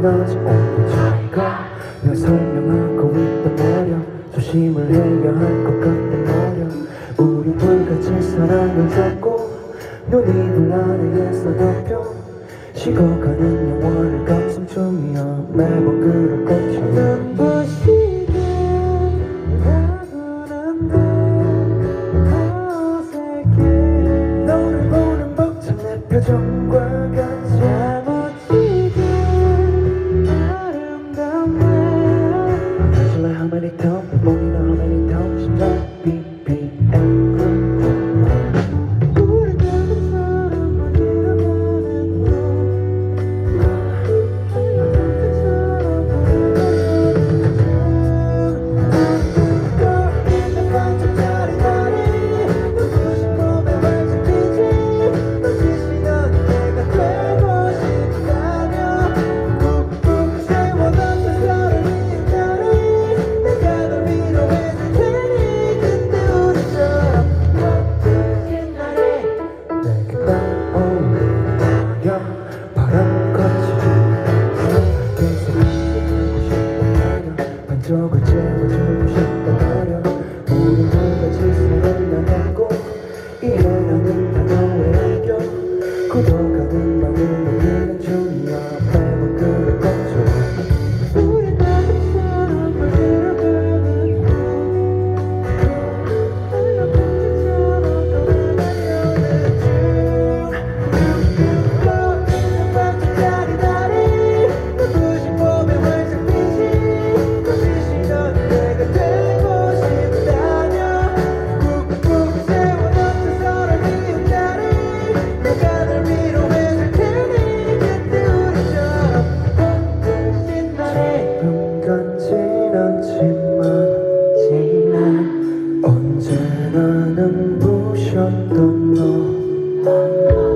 모두 잘가 널 설명하고 있단 말야 조심을 해야 할 것 같단 말야 우린 불같이 사랑을 잡고 눈이 불안해에서 덮여 식어가는 영원한 감성 중이야. 매번 그럴 눈부신 반쪽을 채워주고 싶다 말야 우리 누가 지수를 나가고 일어나는 단어의 애교 구독 이렇지만 언제나 눈부셨던 너.